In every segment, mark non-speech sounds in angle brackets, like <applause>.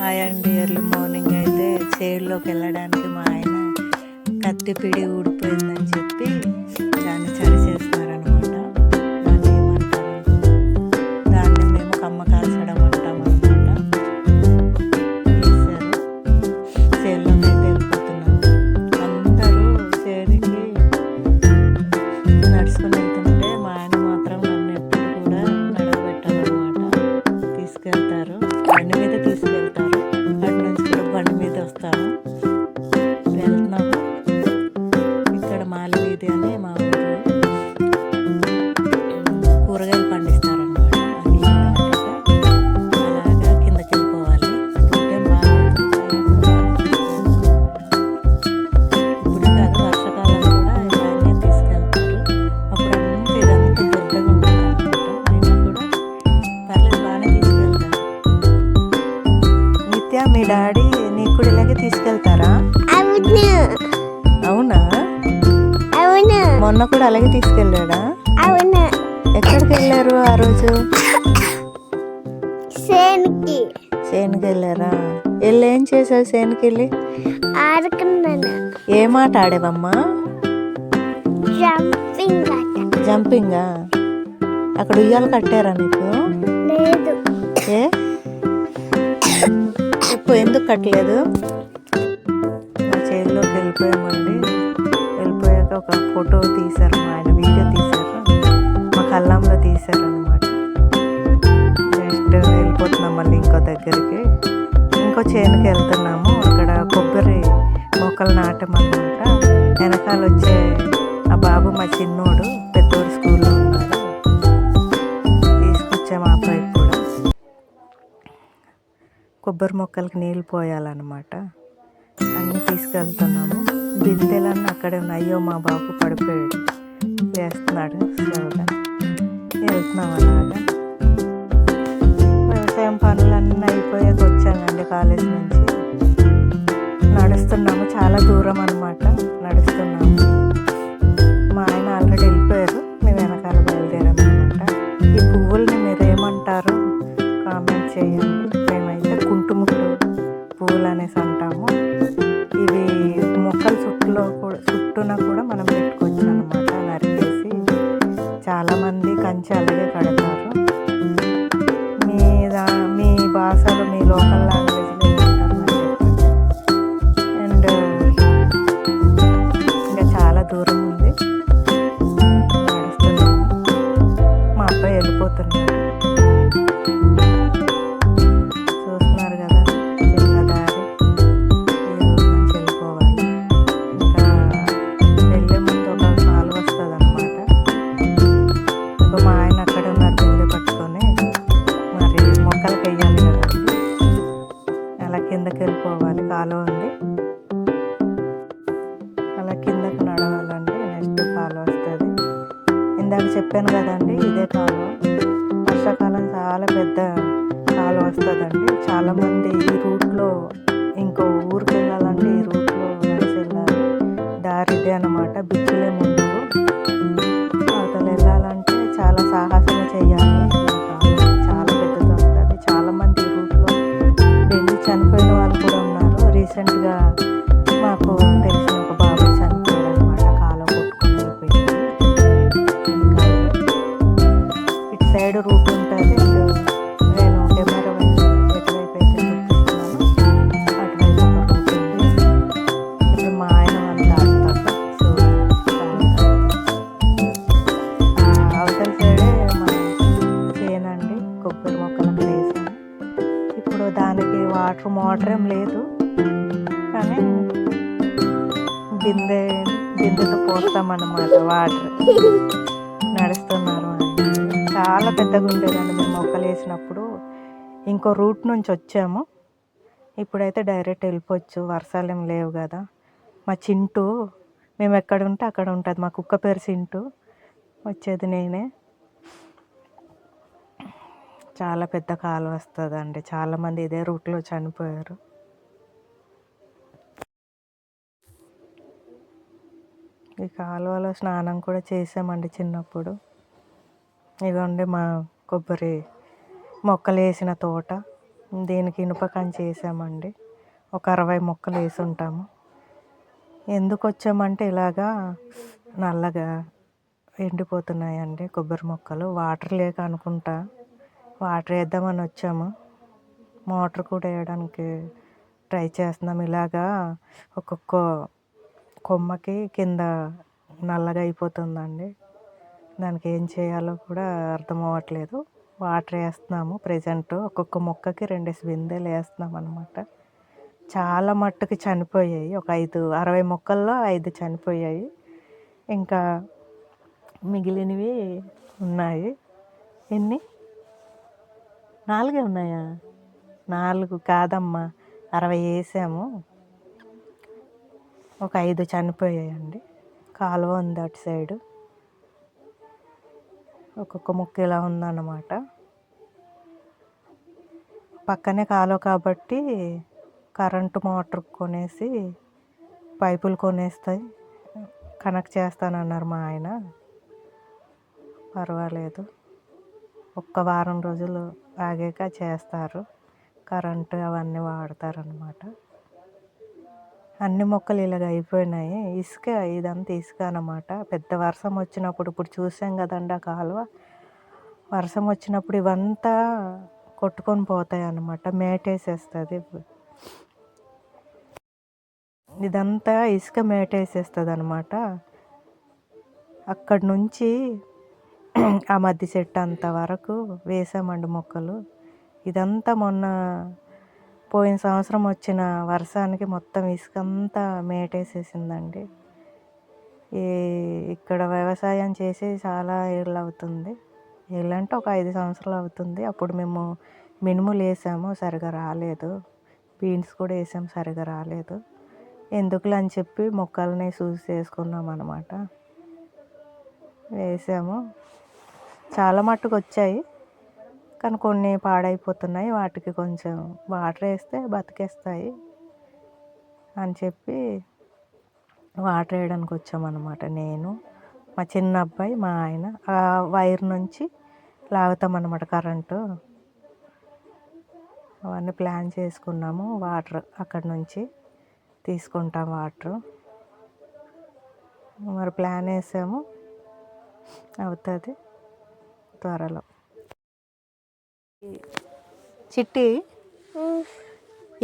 Hi అండి early morning అయితే చేరులోకి వెళ్ళడానికి మా ఆయన కత్తి పిడి ఊడిపోయిందని చెప్పి దాన్ని అవును. అవునా? అవును. మొన్న కూడా అలాగే తీసుకెళ్ళాడా? అవును. ఎక్కడికి వెళ్ళారు ఆ రోజు? సేనికి. సేనుకి వెళ్ళారా? వెళ్ళి ఏం చేసావు సేనుకి వెళ్ళి? ఆడుకున్నాను. ఏం ఆట ఆడేవమ్మా? జంపింగ్ జంపింగా? అక్కడ ఉయ్యాలు కట్టారా నీకు? లేదు. ఏ? ఎందుకు కట్టలేదు? వెళ్ళిపోయామండి. వెళ్ళిపోయాక ఒక ఫోటో తీశారు మా ఆయన వీడియో తీశారు. మా కళ్ళంలో తీశారు అనమాట నెక్స్ట్ వెళ్ళిపోతున్నాం మళ్ళీ ఇంకో దగ్గరికి. ఇంకో చేనుకి వెళ్తున్నాము. అక్కడ కొబ్బరి మొక్కలు నాటమన్నమాట. వెనకాల వచ్చే ఆ బాబు మా చిన్నోడు పెద్దోడు స్కూల్లో ఉన్నాడు. తీసుకొచ్చాము ఆ పైపు కూడా కొబ్బరి మొక్కలకి నీళ్ళు పోయాలన్నమాట. తీసుకెళ్తున్నాము. బిందెలన్నీ అక్కడే ఉన్నాయి అయ్యో మా బాబు పడిపోయాడు లేస్తున్నాడు స్లోగా వెళ్తున్నాం అలాగా? వ్యవసాయం పనులన్నీ అయిపోయాక వచ్చానండి కాలేజ్ నుంచి. నడుస్తున్నాము చాలా దూరం అనమాట నడుస్తున్నాము. మా ఆయన ఆల్రెడీ వెళ్ళిపోయారు. మేము వెనకాల బయలుదేరామన్నమాట ఈ పువ్వుల్ని మీరు ఏమంటారు కామెంట్ చేయండి. మేమైతే కుంటుముట్లు పువ్వులు అనేసి అంటాము. కూడా కూడా మనం పెట్టుకోవచ్చు అనమాట నరికేసి చాలామంది కంచె అలాగే కడతారు. మీ దా మీ భాషలో మీ లోకల్లాగా అక్కడ పట్టుకొని మరి మొక్కలకి పెయ్యాలి కదండి అలా కిందకి వెళ్ళిపోవాలి కాలువ ఉంది. అలా కిందకి నడవాలండి నెక్స్ట్ కాలువ వస్తుంది. ఇందాక చెప్పాను కదండి ఇదే కాలువ. వర్షాకాలం చాలా పెద్ద కాలువ వస్తుందండి. చాలామంది ఈ రూట్లో ఇంకో ఊరికి వెళ్ళాలంటే ఈ రూట్ వాటర్ మోటార్ ఏం లేదు. కానీ బిందె బిందెతో పోస్తామన్నమాట వాటర్. నడుస్తున్నారు చాలా పెద్దగా ఉండేదండి మేము మొక్కలు వేసినప్పుడు. ఇంకో రూట్ నుంచి వచ్చాము. ఇప్పుడైతే డైరెక్ట్ వెళ్ళిపోవచ్చు. వర్షాలు ఏం లేవు కదా. మా చింటూ మేము ఎక్కడ ఉంటే అక్కడ ఉంటుంది. మా కుక్క పేరు చింటూ. వచ్చేది నేనే. చాలా పెద్ద కాలువ వస్తుందండి. చాలామంది ఇదే రూట్లో చనిపోయారు. ఈ కాలువలో స్నానం కూడా చేసామండి చిన్నప్పుడు. ఇదిగోండి మా కొబ్బరి మొక్కలు వేసిన తోట. దీనికి ఇనుప కంచి వేసామండి. ఒక అరవై మొక్కలు వేసి ఉంటాము ఎందుకు వచ్చామంటే ఇలాగా నల్లగా ఎండిపోతున్నాయండి కొబ్బరి మొక్కలు. వాటర్ లేక అనుకుంటా. వాటర్ వేద్దామని వచ్చాము. మోటార్ కూడా వేయడానికి ట్రై చేస్తున్నాం. ఇలాగా ఒక్కొక్క కొమ్మకి కింద నల్లగా అయిపోతుందండి. దానికి ఏం చేయాలో కూడా అర్థం అవ్వట్లేదు. వాటర్ వేస్తున్నాము. ప్రజెంట్ ఒక్కొక్క మొక్కకి రెండు బిందెలు వేస్తున్నాం అనమాట చాలా మట్టుకు చనిపోయాయి. ఒక ఐదు అరవై మొక్కల్లో ఐదు చనిపోయాయి. ఇంకా మిగిలినవి ఉన్నాయి. ఎన్ని? నాలుగే ఉన్నాయా? నాలుగు కాదమ్మా. అరవై వేసాము. ఒక ఐదు చనిపోయాయండి. కాలువ ఉంది అటు సైడు. ఒక్కొక్క ముక్క ఇలా ఉందన్నమాట. పక్కనే కాలువ కాబట్టి కరెంటు మోటార్ కొనేసి పైపులు కొనేస్తాయి. కనెక్ట్ చేస్తానన్నారు మా ఆయన. పర్వాలేదు. ఒక్క వారం రోజులు ఆగాక చేస్తారు. కరెంటు అవన్నీ వాడతారనమాట అన్ని మొక్కలు ఇలాగ అయిపోయినాయి. ఇసుక ఇదంతా ఇసుక అనమాట పెద్ద వర్షం వచ్చినప్పుడు ఇప్పుడు చూసాం కదండి ఆ కాలువ. వర్షం వచ్చినప్పుడు ఇవంతా కొట్టుకొని పోతాయి అన్నమాట. మేటేసేస్తుంది. ఇదంతా ఇసుక మేటేసేస్తుంది అనమాట అక్కడి నుంచి ఆ మధ్య చెట్టు అంత వరకు వేసామండి మొక్కలు. ఇదంతా మొన్న పోయిన సంవత్సరం వచ్చిన వర్షానికి మొత్తం ఇసుక అంతా మేటేసేసిందండి. ఈ ఇక్కడ వ్యవసాయం చేసి చాలా ఏళ్ళు అవుతుంది. ఏళ్ళు అంటే ఒక ఐదు సంవత్సరాలు అవుతుంది. అప్పుడు మేము మినుములు వేసాము సరిగా రాలేదు. బీన్స్ కూడా వేసాము సరిగా రాలేదు. ఎందుకులే అని చెప్పి మొక్కల్ని చూసి చేసుకున్నాం అనమాట వేసాము. చాలా మట్టుకు వచ్చాయి. కానీ కొన్ని పాడైపోతున్నాయి. వాటికి కొంచెం వాటర్ వేస్తే బతికేస్తాయి అని చెప్పి వాటర్ వేయడానికి వచ్చామన్నమాట నేను మా చిన్న అబ్బాయి మా ఆయన. ఆ వైర్ నుంచి లాగుతామన్నమాట కరెంటు. అవన్నీ ప్లాన్ చేసుకున్నాము. వాటర్ అక్కడ నుంచి తీసుకుంటాం వాటర్. మరి ప్లాన్ వేసాము. అవుతుంది. త్వరలో. చిట్టి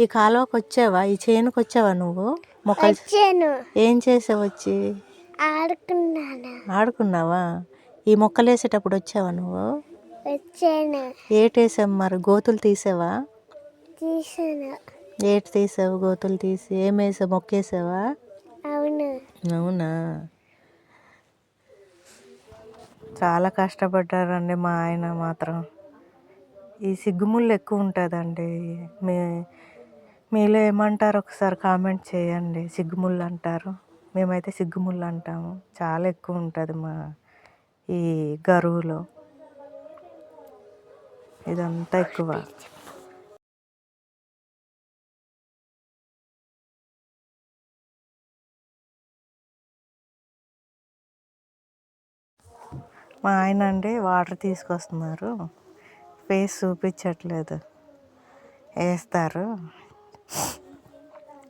ఈ కాలువకి వచ్చావా? ఈ చేనుకి వచ్చావా నువ్వు? మొక్కలు ఏం చేసావు వచ్చి? ఆడుకున్నావా? ఈ మొక్కలు వేసేటప్పుడు వచ్చావా నువ్వు? ఏటేసావు మరి? గోతులు తీసావా? ఏటి తీసావు? గోతులు తీసి ఏం వేసావు? మొక్క వేసావా అవును. అవునా? చాలా కష్టపడ్డారండి మా ఆయన మాత్రం. ఈ సిగ్గుముళ్ళు ఎక్కువ ఉంటుందండి. మీ మీలో ఏమంటారు ఒకసారి కామెంట్ చేయండి. సిగ్గుముళ్ళు అంటారు. మేమైతే సిగ్గుముళ్ళు అంటాము. చాలా ఎక్కువ ఉంటుంది మా ఈ గరువులో. ఇదంతా ఎక్కువ. మా ఆయన అండి వాటర్ తీసుకొస్తున్నారు. ఫేస్ చూపించట్లేదు. వేస్తారు.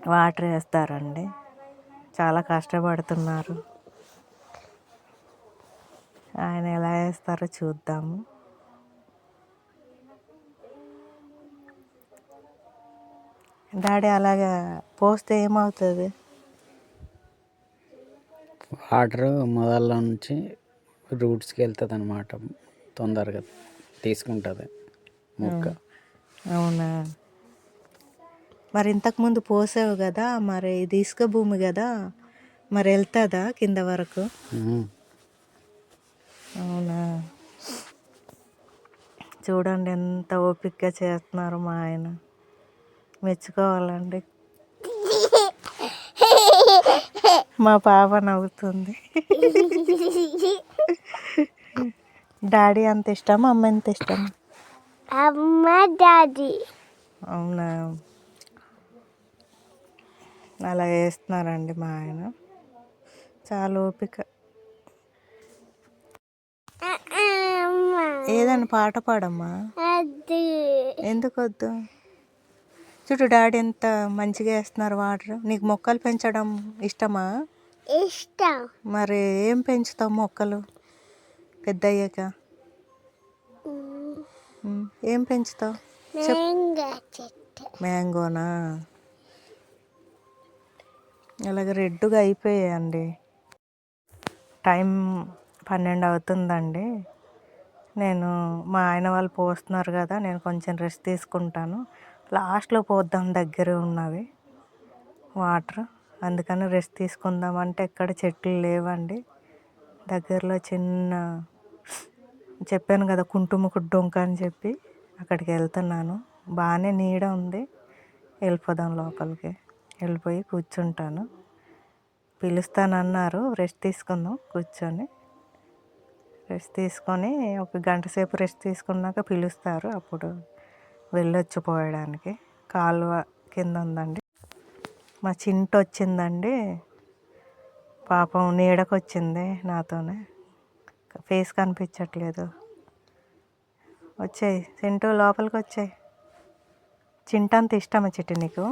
వాటర్ వేస్తారండి. చాలా కష్టపడుతున్నారు. ఆయన ఎలా వేస్తారో చూద్దాము. డాడీ అలాగా పోస్తే ఏమవుతుంది? వాటర్ మొదల నుంచి రూట్స్కి వెళ్తుంది అనమాట తొందరగా తీసుకుంటుంది మొక్క. అవునా? మరి ఇంతకుముందు పోసావు కదా మరి ఇది ఇసుక భూమి కదా మరి వెళ్తుందా కింద వరకు. అవునా? చూడండి ఎంత ఓపికగా చేస్తున్నారు మా ఆయన. మెచ్చుకోవాలండి. <laughs> మా పాప నవ్వుతుంది. <laughs> డాడీ అంత ఇష్టం అమ్మ ఎంత ఇష్టం అమ్మ డాడీ. అవునా? అలా వేస్తున్నారండి మా ఆయన. చాలా ఓపిక. ఏదైనా పాట పాడమ్మా. అది. ఎందుకు వద్దు చూడు డాడీ ఎంత మంచిగా వేస్తున్నారు వాటర్. నీకు మొక్కలు పెంచడం ఇష్టమా? ఇష్టం. మరి ఏం పెంచుతావు మొక్కలు? పెద్ద అయ్యాక ఏం పెంచుతావు? మ్యాంగోనా? అలాగే రెడ్డుగా అయిపోయాయండి. టైం పన్నెండు అవుతుందండి. నేను మా ఆయన వాళ్ళు పోస్తున్నారు కదా నేను కొంచెం రెస్ట్ తీసుకుంటాను. లాస్ట్లో పోద్దాం దగ్గర ఉన్నవి వాటర్. అందుకని రెస్ట్ తీసుకుందాం అంటే ఎక్కడ చెట్లు లేవండి. దగ్గరలో చిన్న చెప్పాను కదా కుంటుముకు డొంక అని చెప్పి అక్కడికి వెళ్తున్నాను. బాగానే నీడ ఉంది. వెళ్ళిపోదాం లోపలికి. వెళ్ళిపోయి కూర్చుంటాను. పిలుస్తానన్నారు. రెస్ట్ తీసుకుందాం కూర్చొని. రెస్ట్ తీసుకొని ఒక గంట సేపు రెస్ట్ తీసుకున్నాక పిలుస్తారు. అప్పుడు వెళ్ళొచ్చు పోయడానికి. కాలువ కింద ఉందండి. మా చింట వచ్చిందండి పాపం నీడకొచ్చింది నాతోనే. ఫేస్ కనిపించట్లేదు. వచ్చాయి చింటూ లోపలికి వచ్చాయి చింట అంత ఇష్టమా చిట్టి నీకు?